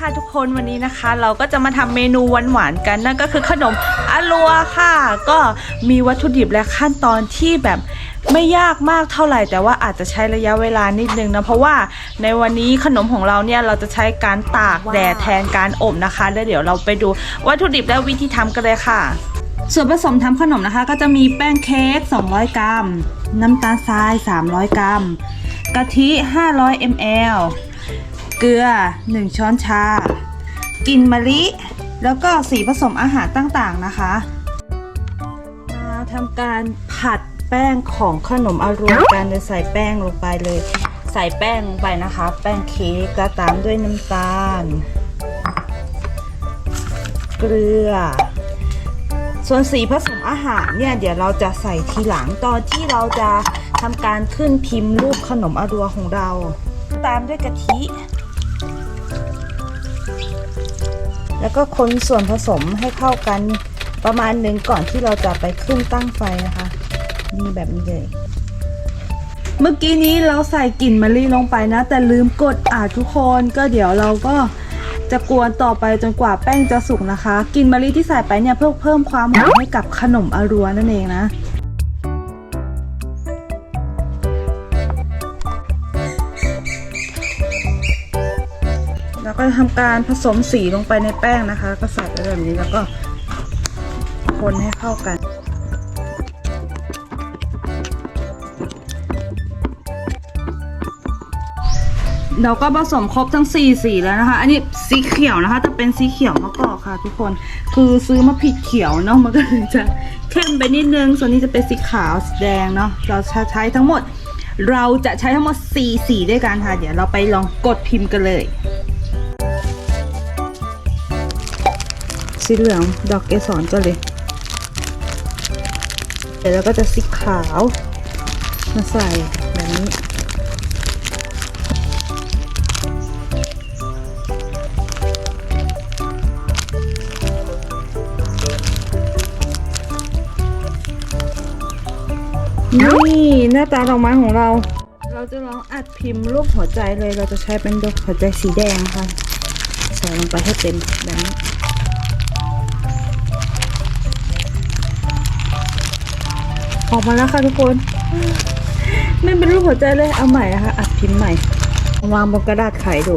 ค่ะทุกคนวันนี้นะคะ เราก็จะมาทำเมนูหวานๆกันนั่นก็คือขนมอลัวค่ะ ก็มีวัตถุดิบและขั้นตอนที่แบบไม่ยากมากเท่าไหร่ แต่ว่าอาจจะใช้ระยะเวลานิดนึงนะ เพราะว่าในวันนี้ขนมของเราเนี่ยเราจะใช้การตากแดดแทนการอบนะคะ แล้วเดี๋ยวเราไปดูวัตถุดิบและวิธีทำกันเลยค่ะ ส่วนผสมทำขนมนะคะ ก็จะมีแป้งเค้ก200 กรัม น้ำตาลทราย 300 กรัม กะทิ 500 ml เกลือ 1 ช้อนชา กินมะลิ แล้วก็สีผสมอาหารต่างๆนะคะ มาทำการผัดแป้งของขนมอารวกันโดยใส่แป้งลงไปเลย ใส่แป้งลงไปนะคะ แป้งเค้กแล้วตามด้วยน้ำตาล เกลือ ส่วนสีผสมอาหารเนี่ยเดี๋ยวเราจะใส่ทีหลังตอนที่เราจะทำการขึ้นพิมพ์รูปขนมอารัวของเรา ตามด้วยกะทิ แล้วก็คนส่วนผสมให้เข้ากันประมาณหนึ่งก่อนที่เราจะไปขึ้นตั้งไฟนะคะนี่แบบนี้เลย เมื่อกี้นี้เราใส่กลิ่นมะลิลงไปนะ แต่ลืมกดอ่าทุกคนก็เดี๋ยวเราก็จะกวนต่อไปจนกว่าแป้งจะสุกนะคะกลิ่นมะลิที่ใส่ไปเนี่ยเพื่อเพิ่มความหอมให้กับขนมอรัวนั่นเองนะ ก็ทำการผสมสีลงไปในแป้งนะคะ ก็ใส่ไปแบบนี้แล้วก็คนให้เข้ากัน เราก็ผสมครบทั้ง4สีแล้วนะคะ อันนี้สีเขียวนะคะจะเป็นสีเขียวมะกอกค่ะ ทุกคน คือซื้อมาผิดเขียวเนาะมันก็เลยจะเข้มไปนิดนึง ส่วนนี้จะเป็นสีขาวสีแดงเนาะ เราจะใช้ทั้งหมดเราจะใช้ทั้งหมด 4 สีด้วยกันค่ะ เดี๋ยวเราไปลองกดพิมพ์กันเลย สีเหลืองดอกเกสรก็เลย เดี๋ยวเราก็จะสีขาวมาใส่แบบนี้นี่หน้าตาดอกไม้ของเรา เราจะลองอัดพิมพ์รูปหัวใจเลย เราจะใช้เป็นดอกหัวใจสีแดงค่ะ ใส่ลงไปให้เต็มแบบนี้ ออกมาแล้วค่ะทุกคนไม่เป็นรูปหัวใจเลยเอาใหม่นะคะอัดพิมพ์ใหม่วางบนกระดาษไขดู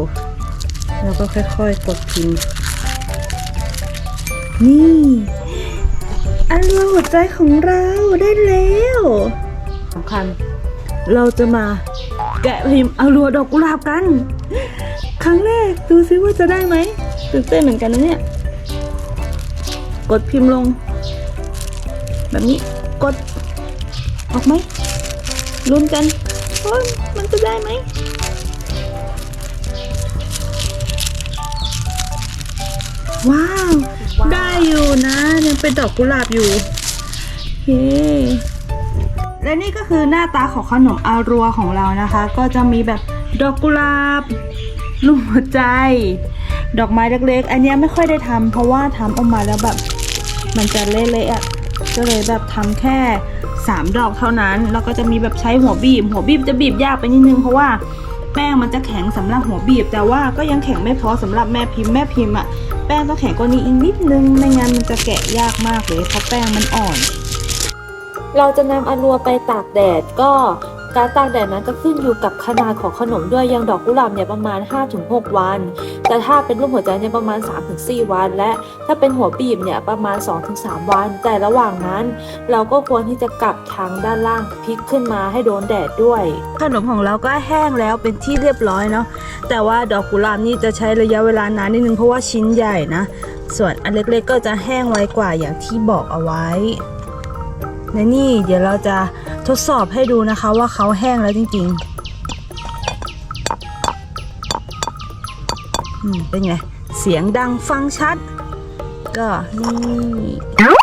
แล้วก็ค่อยๆกดพิมพ์ นี่อันรูปหัวใจของเราได้แล้วสำคัญ เราจะมาแกะพิมพ์เอารัวดอกกุหลาบกัน ครั้งแรกดูซิว่าจะได้ไหมตื่นเต้นเหมือนกันนะเนี่ย กดพิมพ์ลง แบบนี้กด ออกไหมลุ้นกันว่ามันจะได้ไหมว้าว ได้อยู่นะ ยังเป็นดอกกุหลาบอยู่เฮ้และนี่ก็คือหน้าตาของขนมอารัวของเรานะคะ ก็จะมีแบบดอกกุหลาบลูกหัวใจ ดอกไม้เล็กๆ อันเนี้ยไม่ค่อยได้ทำเพราะว่าทำออกมาแล้วแบบ มันจะเละๆอะ ก็เลยแบบทำแค่ 3 ดอกเท่านั้น แล้วก็จะมีแบบใช้หัวบีบ หัวบีบจะบีบยากไปนิดนึงเพราะว่าแป้งมันจะแข็งสำหรับหัวบีบ แต่ว่าก็ยังแข็งไม่พอสำหรับแม่พิมพ์แม่พิมพ์อะแป้งต้องแข็งกว่านี้อีกนิดนึงไม่งั้นมันจะแกะยากมากเลยเพราะแป้งมันอ่อน เราจะนำอลัวไปตากแดดก็ การตากแดดนั้นก็ขึ้นอยู่กับขนาดของขนมด้วยอย่างดอกกุหลาบเนี่ยประมาณ 5-6 วัน แต่ถ้าเป็นรูปหัวใจเนี่ยประมาณ 3-4 วัน และถ้าเป็นหัวบีบเนี่ยประมาณ 2-3 วัน แต่ระหว่างนั้น เราก็ควรที่จะกลับทางด้านล่างพลิกขึ้นมาให้โดนแดดด้วย ขนมของเราก็แห้งแล้วเป็นที่เรียบร้อยเนาะแต่ว่าดอกกุหลาบนี่จะใช้ระยะเวลานานนิดนึงเพราะว่าชิ้นใหญ่นะส่วนอันเล็กๆก็จะแห้งไวกว่าอย่างที่บอกเอาไว้ และนี่เดี๋ยวเราจะทดสอบให้ดูนะคะว่าเขาแห้งแล้วจริงๆ อืมเป็นไง เสียงดังฟังชัด ก็นี่